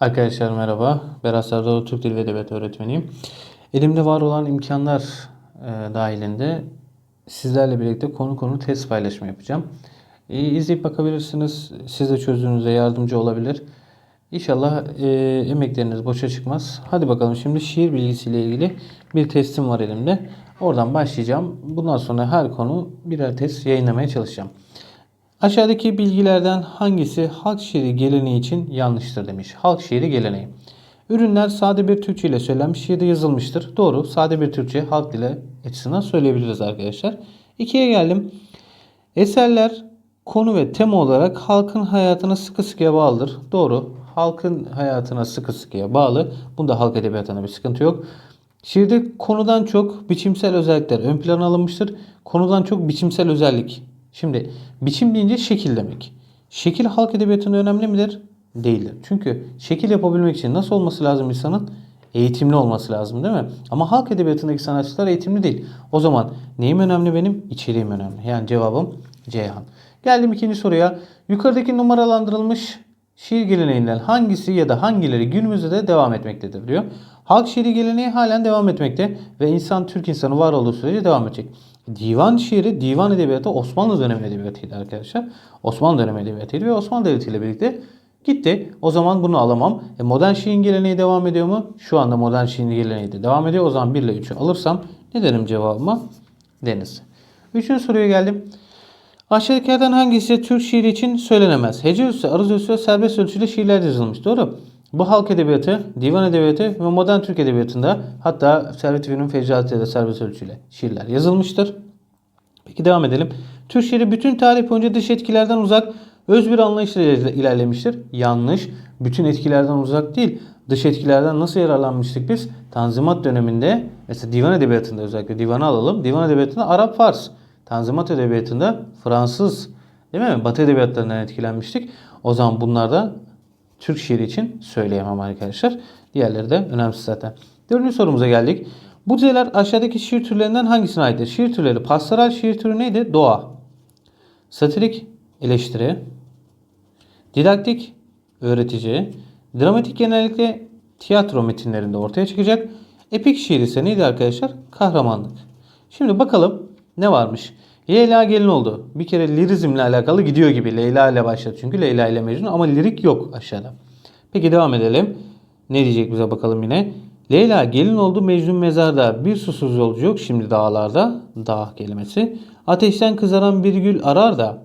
Arkadaşlar merhaba. Berat Sardoğlu Türk Dili ve Edebiyatı öğretmeniyim. Elimde var olan imkanlar e, dahilinde sizlerle birlikte konu konu test paylaşımı yapacağım. E, izleyip bakabilirsiniz. Siz de çözdüğünüzde yardımcı olabilir. İnşallah e, emekleriniz boşa çıkmaz. Hadi bakalım şimdi şiir bilgisiyle ilgili bir testim var elimde. Oradan başlayacağım. Bundan sonra her konu birer test yayınlamaya çalışacağım. Aşağıdaki bilgilerden hangisi halk şiiri geleneği için yanlıştır demiş. Halk şiiri geleneği. Ürünler sade bir Türkçe ile söylenmiş şiirde yazılmıştır. Doğru. Sade bir Türkçe halk dili açısından söyleyebiliriz arkadaşlar. İkiye geldim. Eserler konu ve tema olarak halkın hayatına sıkı sıkıya bağlıdır. Doğru. Halkın hayatına sıkı sıkıya bağlı. Bunda halk edebiyatına bir sıkıntı yok. Şiirde konudan çok biçimsel özellikler ön plana alınmıştır. Konudan çok biçimsel özellik. Şimdi biçim deyince şekil demek. Şekil halk edebiyatında önemli midir? Değildir. Çünkü şekil yapabilmek için nasıl olması lazım insanın? Eğitimli olması lazım değil mi? Ama halk edebiyatındaki sanatçılar eğitimli değil. O zaman neyim önemli benim? İçeriğim önemli. Yani cevabım Ceyhan. Geldim ikinci soruya. Yukarıdaki numaralandırılmış şiir geleneğinden hangisi ya da hangileri günümüzde de devam etmektedir diyor. Halk şiiri geleneği halen devam etmekte ve insan Türk insanı var olduğu sürece devam edecek. Divan şiiri, divan edebiyatı Osmanlı dönemi edebiyatıydı arkadaşlar. Osmanlı dönemi edebiyatıydı ve Osmanlı Devleti ile birlikte gitti. O zaman bunu alamam. E modern şiirin geleneği devam ediyor mu? Şu anda modern şiirin geleneği de devam ediyor. O zaman 1 ile 3'ü alırsam ne derim cevabıma? Deniz. Üçüncü soruya geldim. Aşağıdakilerden hangisi Türk şiiri için söylenemez? Hece aruz ölçüsü ve serbest ölçüyle şiirler yazılmış. Doğru. Bu halk edebiyatı, divan edebiyatı ve modern Türk edebiyatında hatta Servet İfünun Fecrati de serbest ölçüyle şiirler yazılmıştır. Peki devam edelim. Türk şiiri bütün tarih boyunca dış etkilerden uzak öz bir anlayışla ilerlemiştir. Yanlış. Bütün etkilerden uzak değil. Dış etkilerden nasıl yararlanmıştık biz? Tanzimat döneminde mesela divan edebiyatında özellikle divanı alalım. Divan edebiyatında Arap Fars. Tanzimat edebiyatında Fransız. Değil mi? Batı edebiyatlarından etkilenmiştik. O zaman bunlar da Türk şiiri için söyleyemem arkadaşlar. Diğerleri de önemsiz zaten. Dördüncü sorumuza geldik. Bu dizeler aşağıdaki şiir türlerinden hangisine aittir? Şiir türleri pastoral şiir türü neydi? Doğa. Satirik eleştiri. Didaktik öğretici. Dramatik genellikle tiyatro metinlerinde ortaya çıkacak. Epik şiir ise neydi arkadaşlar? Kahramanlık. Şimdi bakalım ne varmış? Leyla gelin oldu. Bir kere lirizmle alakalı gidiyor gibi. Leyla ile başladı çünkü Leyla ile Mecnun ama lirik yok aşağıda. Peki devam edelim. Ne diyecek bize bakalım yine. Leyla gelin oldu Mecnun mezarda. Bir susuz yolcu yok şimdi dağlarda. Dağ kelimesi. Ateşten kızaran bir gül arar da.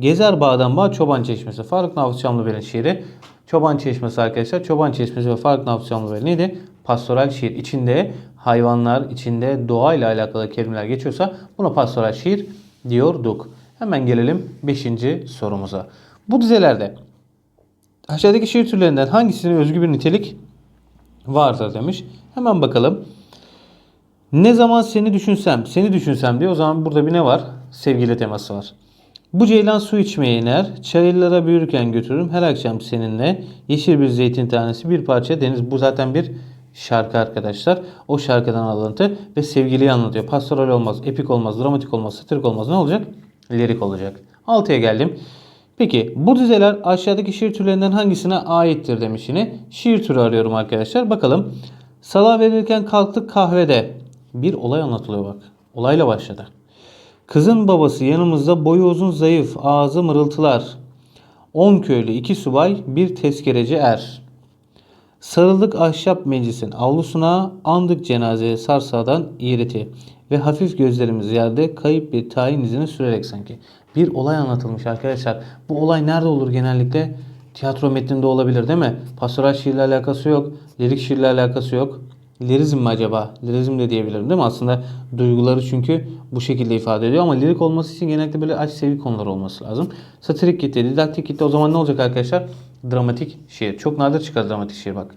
Gezer bağdan bağ çoban çeşmesi. Faruk Nafız Çamlıbel'in şiiri. Çoban çeşmesi arkadaşlar. Çoban çeşmesi ve Faruk Nafız Çamlıbel neydi? Pastoral şiir. içinde hayvanlar, içinde doğayla alakalı kelimeler geçiyorsa buna pastoral şiir diyorduk. Hemen gelelim 5. sorumuza. Bu dizelerde aşağıdaki şiir türlerinden hangisine özgü bir nitelik vardır demiş. Hemen bakalım. Ne zaman seni düşünsem, seni düşünsem diye o zaman burada bir ne var? Sevgili teması var. Bu ceylan su içmeye iner, çayırlara büyürken götürürüm her akşam seninle. Yeşil bir zeytin tanesi, bir parça deniz. Bu zaten bir şarkı arkadaşlar. O şarkıdan alıntı ve sevgiliyi anlatıyor. Pastoral olmaz, epik olmaz, dramatik olmaz, satirik olmaz. Ne olacak? Lirik olacak. Altıya geldim. Peki bu dizeler aşağıdaki şiir türlerinden hangisine aittir demiş yine. Şiir türü arıyorum arkadaşlar. Bakalım. Sala verirken kalktık kahvede. Bir olay anlatılıyor bak. Olayla başladı. Kızın babası yanımızda boyu uzun zayıf ağzı mırıltılar. On köylü iki subay bir tezkereci er. Sarıldık ahşap meclisin avlusuna andık cenazeye sarsadan iğreti ve hafif gözlerimiz yerde kayıp bir tayin izini sürerek sanki. Bir olay anlatılmış arkadaşlar. Bu olay nerede olur genellikle? Tiyatro metninde olabilir değil mi? Pastoral şiirle alakası yok. Lirik şiirle alakası yok. Lirizm mi acaba? Lirizm de diyebilirim değil mi? Aslında duyguları çünkü bu şekilde ifade ediyor ama lirik olması için genellikle böyle aşk sevgi konuları olması lazım. Satirik kitle, didaktik kitle o zaman ne olacak arkadaşlar? Dramatik şiir. Çok nadir çıkar dramatik şiir bak.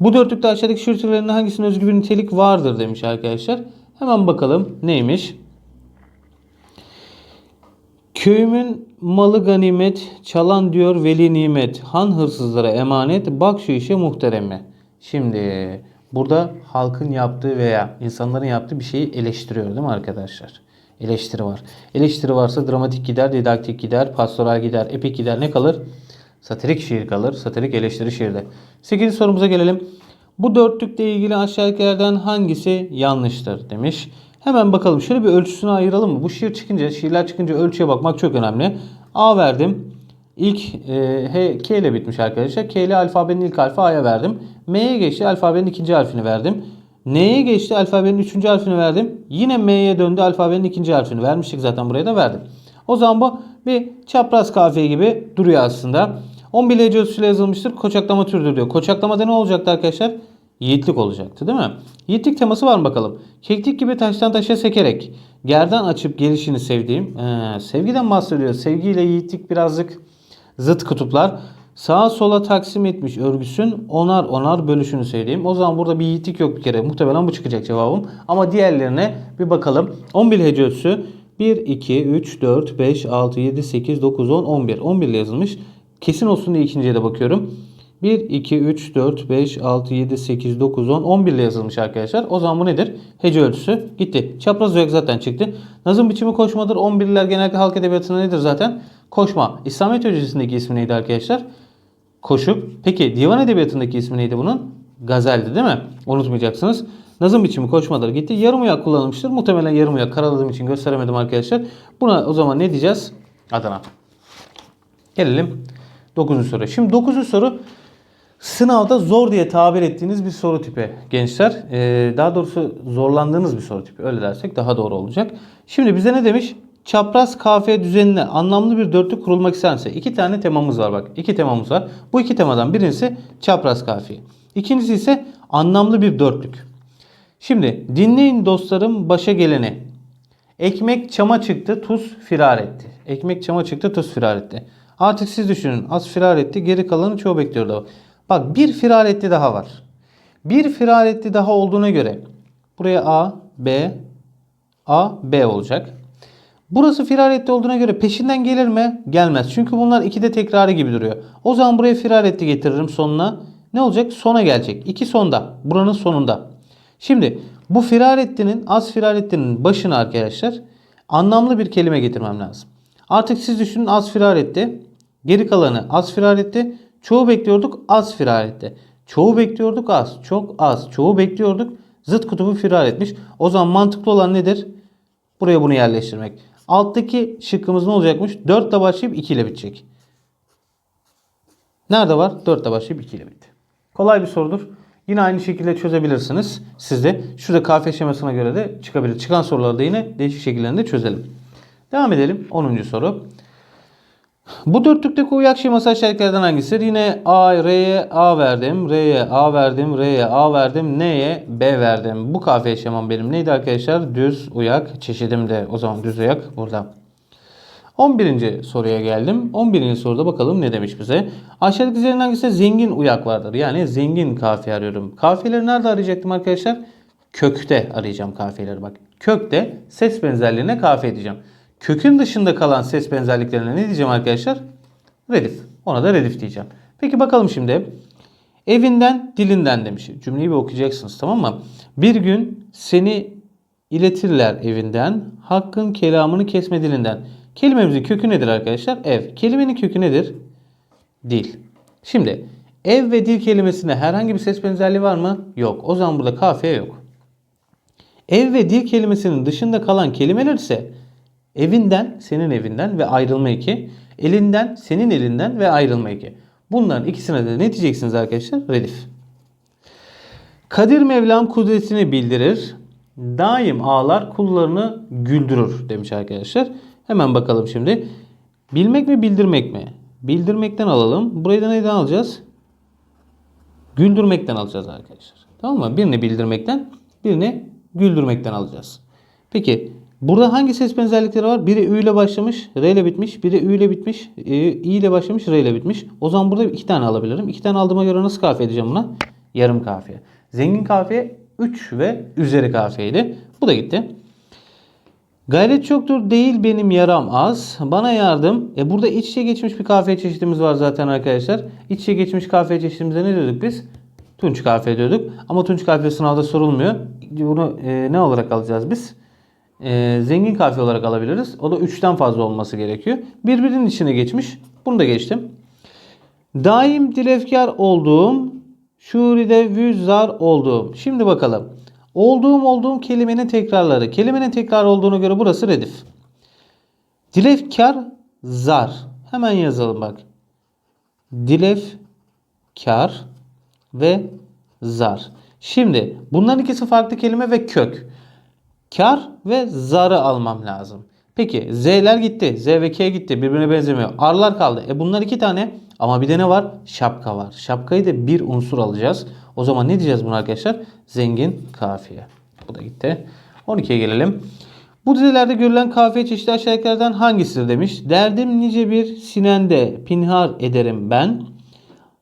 Bu dörtlükte aşağıdaki şiir türlerinin hangisinin özgü bir nitelik vardır demiş arkadaşlar. Hemen bakalım neymiş? Köyümün malı ganimet, çalan diyor veli nimet, han hırsızlara emanet, bak şu işe muhtereme. Şimdi burada halkın yaptığı veya insanların yaptığı bir şeyi eleştiriyor değil mi arkadaşlar? Eleştiri var. Eleştiri varsa dramatik gider, didaktik gider, pastoral gider, epik gider ne kalır? Satirik şiir kalır. Satirik eleştiri şiirde. 8. sorumuza gelelim. Bu dörtlükle ilgili aşağıdakilerden hangisi yanlıştır demiş. Hemen bakalım. Şöyle bir ölçüsünü ayıralım mı? Bu şiir çıkınca, şiirler çıkınca ölçüye bakmak çok önemli. A verdim. İlk e, H, K ile bitmiş arkadaşlar. K ile alfabenin ilk harfi A'ya verdim. M'ye geçti. Alfabenin ikinci harfini verdim. N'ye geçti. Alfabenin üçüncü harfini verdim. Yine M'ye döndü. Alfabenin ikinci harfini vermiştik zaten buraya da verdim. O zaman bu bir çapraz kafiye gibi duruyor aslında. 11 hece ölçüsüyle yazılmıştır. Koçaklama türüdür diyor. Koçaklamada ne olacaktı arkadaşlar? Yiğitlik olacaktı değil mi? Yiğitlik teması var mı bakalım? Keklik gibi taştan taşa sekerek gerdan açıp gelişini sevdiğim. Ee, sevgiden bahsediyor. Sevgiyle yiğitlik birazcık zıt kutuplar. Sağa sola taksim etmiş örgüsün onar onar bölüşünü sevdiğim. O zaman burada bir yiğitlik yok bir kere. Muhtemelen bu çıkacak cevabım. Ama diğerlerine bir bakalım. 11 hece ölçüsü 1, 2, 3, 4, 5, 6, 7, 8, 9, 10, 11. 11 ile yazılmış. Kesin olsun diye ikinciye de bakıyorum. 1, 2, 3, 4, 5, 6, 7, 8, 9, 10, 11 ile yazılmış arkadaşlar. O zaman bu nedir? Hece ölçüsü gitti. Çapraz öyak zaten çıktı. Nazım biçimi koşmadır. 11'ler genellikle halk edebiyatında nedir zaten? Koşma. İslamiyet Hocası'ndaki ismi neydi arkadaşlar? Koşup. Peki divan edebiyatındaki ismi neydi bunun? Gazeldi değil mi? Unutmayacaksınız. Nazım biçimi koşmadır gitti. Yarım uyak kullanılmıştır. Muhtemelen yarım uyak karaladığım için gösteremedim arkadaşlar. Buna o zaman ne diyeceğiz? Adana. Gelelim 9. soru. Şimdi 9. soru sınavda zor diye tabir ettiğiniz bir soru tipi gençler. Ee, daha doğrusu zorlandığınız bir soru tipi. Öyle dersek daha doğru olacak. Şimdi bize ne demiş? Çapraz kafiye düzenine anlamlı bir dörtlük kurulmak isterse iki tane temamız var bak. iki temamız var. Bu iki temadan birincisi çapraz kafiye. İkincisi ise anlamlı bir dörtlük. Şimdi dinleyin dostlarım başa geleni. Ekmek çama çıktı, tuz firar etti. Ekmek çama çıktı, tuz firar etti. Artık siz düşünün. Az firar etti, geri kalanı çoğu bekliyordu. Bak bir firar etti daha var. Bir firar etti daha olduğuna göre buraya A, B, A, B olacak. Burası firar etti olduğuna göre peşinden gelir mi? Gelmez. Çünkü bunlar ikide tekrarı gibi duruyor. O zaman buraya firar etti getiririm sonuna. Ne olacak? Sona gelecek. İki sonda. Buranın sonunda. Şimdi bu firar ettinin az firar ettinin başına arkadaşlar anlamlı bir kelime getirmem lazım. Artık siz düşünün az firar etti. Geri kalanı az firar etti. Çoğu bekliyorduk az firar etti. Çoğu bekliyorduk az. Çok az. Çoğu bekliyorduk. Zıt kutubu firar etmiş. O zaman mantıklı olan nedir? Buraya bunu yerleştirmek. Alttaki şıkkımız ne olacakmış? 4 ile başlayıp 2 ile bitecek. Nerede var? 4 ile başlayıp 2 ile bitti. Kolay bir sorudur. Yine aynı şekilde çözebilirsiniz. Siz de şurada kafiye şemasına göre de çıkabilir. Çıkan soruları da yine değişik şekillerinde çözelim. Devam edelim. 10. soru. Bu dörtlükteki uyak şeması aşağıdakilerden hangisidir? Yine A, R'ye A verdim, R'ye A verdim, R'ye A verdim, N'ye B verdim. Bu kafiye şemam benim neydi arkadaşlar? Düz uyak çeşidim de o zaman düz uyak burada. 11. soruya geldim. 11. soruda bakalım ne demiş bize. Aşağıdaki dizilerin hangisinde zengin uyak vardır? Yani zengin kafiye arıyorum. Kafiyeleri nerede arayacaktım arkadaşlar? Kökte arayacağım kafiyeleri bak. Kökte ses benzerliğine kafiye diyeceğim. Kökün dışında kalan ses benzerliklerine ne diyeceğim arkadaşlar? Redif. Ona da redif diyeceğim. Peki bakalım şimdi. Evinden, dilinden demiş. Cümleyi bir okuyacaksınız tamam mı? Bir gün seni iletirler evinden, hakkın kelamını kesme dilinden. Kelimemizin kökü nedir arkadaşlar? Ev. Kelimenin kökü nedir? Dil. Şimdi ev ve dil kelimesine herhangi bir ses benzerliği var mı? Yok. O zaman burada kafiye yok. Ev ve dil kelimesinin dışında kalan kelimeler ise evinden, senin evinden ve ayrılma iki, elinden, senin elinden ve ayrılma iki. Bunların ikisine de ne diyeceksiniz arkadaşlar? Redif. Kadir Mevlam kudretini bildirir. Daim ağlar kullarını güldürür demiş arkadaşlar. Hemen bakalım şimdi. Bilmek mi bildirmek mi? Bildirmekten alalım. Burayı da neyden alacağız? Güldürmekten alacağız arkadaşlar. Tamam mı? Birini bildirmekten, birini güldürmekten alacağız. Peki burada hangi ses benzerlikleri var? Biri Ü ile başlamış, R ile bitmiş. Biri Ü ile bitmiş, İ ile başlamış, R ile bitmiş. O zaman burada iki tane alabilirim. İki tane aldığıma göre nasıl kafiye edeceğim buna? Yarım kafiye. Zengin kafiye 3 ve üzeri kafiyeydi. Bu da gitti. Gayret çoktur değil benim yaram az. Bana yardım. E burada iç içe geçmiş bir kafiye çeşitimiz var zaten arkadaşlar. İç içe geçmiş kafiye çeşitimize ne diyorduk biz? Tunç kafiye diyorduk. Ama tunç kafiye sınavda sorulmuyor. Bunu e, ne olarak alacağız biz? E, zengin kafiye olarak alabiliriz. O da 3'ten fazla olması gerekiyor. Birbirinin içine geçmiş. Bunu da geçtim. Daim dilefkar olduğum, şuride vüzzar olduğum. Şimdi bakalım. Olduğum olduğum kelimenin tekrarları. Kelimenin tekrar olduğuna göre burası redif. Dilefkar zar. Hemen yazalım bak. Dilefkar ve zar. Şimdi bunların ikisi farklı kelime ve kök. Kar ve zarı almam lazım. Peki Z'ler gitti. Z ve K gitti. Birbirine benzemiyor. Arlar kaldı. E bunlar iki tane. Ama bir de ne var? Şapka var. Şapkayı da bir unsur alacağız. O zaman ne diyeceğiz buna arkadaşlar? Zengin kafiye. Bu da gitti. 12'ye gelelim. Bu dizelerde görülen kafiye çeşitli aşağıdakilerden hangisidir demiş. Derdim nice bir sinende pinhar ederim ben.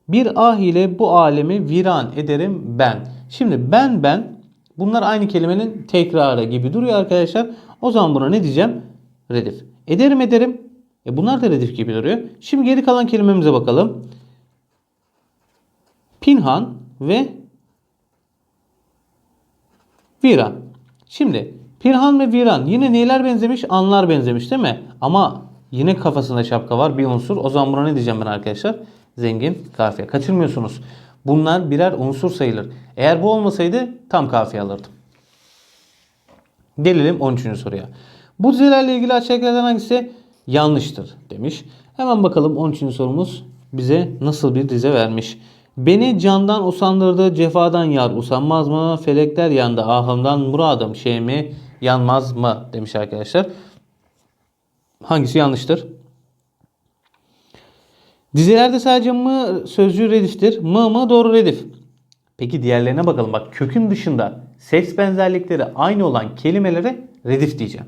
Bir ah ile bu alemi viran ederim ben. Şimdi ben ben bunlar aynı kelimenin tekrarı gibi duruyor arkadaşlar. O zaman buna ne diyeceğim? Redif. Ederim ederim. E bunlar da redif gibi duruyor. Şimdi geri kalan kelimemize bakalım. Pinhan ve Viran. Şimdi Pirhan ve Viran yine neler benzemiş? Anlar benzemiş değil mi? Ama yine kafasında şapka var bir unsur. O zaman buna ne diyeceğim ben arkadaşlar? Zengin kafiye. Kaçırmıyorsunuz. Bunlar birer unsur sayılır. Eğer bu olmasaydı tam kafiye alırdım. Gelelim 13. soruya. Bu dizelerle ilgili aşağıdakilerden hangisi yanlıştır demiş. Hemen bakalım 13. sorumuz bize nasıl bir dize vermiş. Beni candan usandırdı, cefadan yar usanmaz mı? Felekler yandı, ahımdan muradım şey mi yanmaz mı? Demiş arkadaşlar. Hangisi yanlıştır? Dizelerde sadece mı sözcüğü rediftir. Mı mı doğru redif. Peki diğerlerine bakalım. Bak kökün dışında ses benzerlikleri aynı olan kelimelere redif diyeceğim.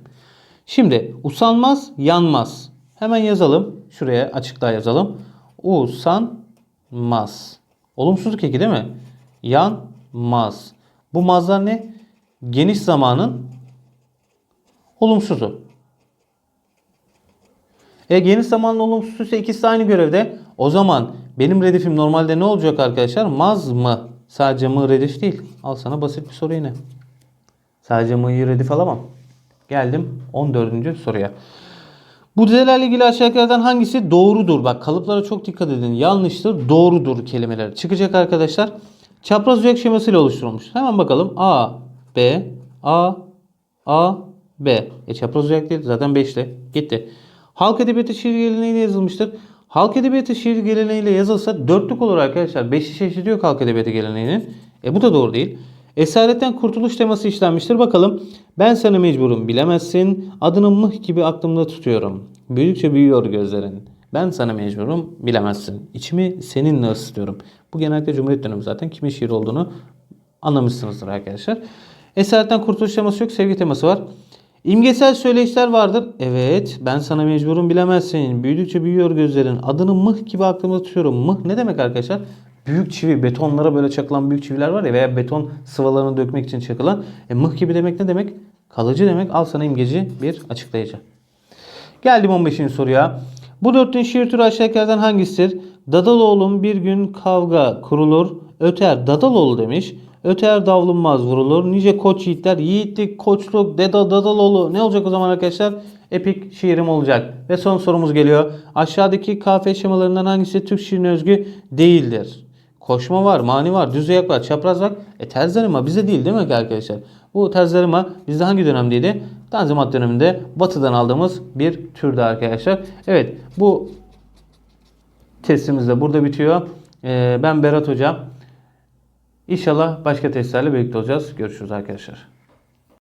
Şimdi usanmaz, yanmaz. Hemen yazalım. Şuraya açıklığa yazalım. Usanmaz. Olumsuzluk eki değil mi? Yanmaz. Bu mazlar ne? Geniş zamanın olumsuzu. E geniş zamanın olumsuzu ise ikisi aynı görevde. O zaman benim redifim normalde ne olacak arkadaşlar? Maz mı? Sadece mı redif değil. Al sana basit bir soru yine. Sadece mı'yı redif alamam. Geldim 14. soruya. Bu dizelerle ilgili aşağıdakilerden hangisi doğrudur? Bak kalıplara çok dikkat edin. Yanlıştır, doğrudur kelimeler. Çıkacak arkadaşlar. Çapraz uzak şemasıyla oluşturulmuş. Hemen bakalım. A, B, A, A, B. E çapraz uzak değil. Zaten 5'te. Gitti. Halk edebiyatı şiir geleneğiyle yazılmıştır. Halk edebiyatı şiir geleneğiyle yazılsa dörtlük olur arkadaşlar. 5'i çeşidi halk edebiyatı geleneğinin. E bu da doğru değil. Esaretten kurtuluş teması işlenmiştir. Bakalım. Ben sana mecburum bilemezsin. Adını mıh gibi aklımda tutuyorum. Büyüdükçe büyüyor gözlerin. Ben sana mecburum bilemezsin. İçimi seninle ısıtıyorum. Bu genellikle Cumhuriyet dönemi zaten. Kimin şiir olduğunu anlamışsınızdır arkadaşlar. Esaretten kurtuluş teması yok. Sevgi teması var. İmgesel söyleyişler vardır. Evet ben sana mecburum bilemezsin. Büyüdükçe büyüyor gözlerin. Adını mıh gibi aklımda tutuyorum. Mıh ne demek arkadaşlar? Büyük çivi, betonlara böyle çakılan büyük çiviler var ya veya beton sıvalarını dökmek için çakılan. E, mıh gibi demek ne demek? Kalıcı demek. Al sana imgeci bir açıklayıcı. Geldim 15. soruya. Bu dörtlüğün şiir türü aşağıdakilerden hangisidir? Dadaloğlum bir gün kavga kurulur. Öter Dadaloğlu demiş. Öter davulunmaz vurulur. Nice koç yiğitler. Yiğitlik, koçluk, deda, dadaloğlu. Ne olacak o zaman arkadaşlar? Epik şiirim olacak. Ve son sorumuz geliyor. Aşağıdaki kafiye şemalarından hangisi Türk şiirine özgü değildir? Koşma var, mani var, düz ayak var, çapraz var. E terzarima bize değil değil mi arkadaşlar? Bu terzarima bizde hangi dönemdeydi? Tanzimat döneminde batıdan aldığımız bir türde arkadaşlar. Evet bu testimiz de burada bitiyor. Ee, ben Berat Hoca. İnşallah başka testlerle birlikte olacağız. Görüşürüz arkadaşlar.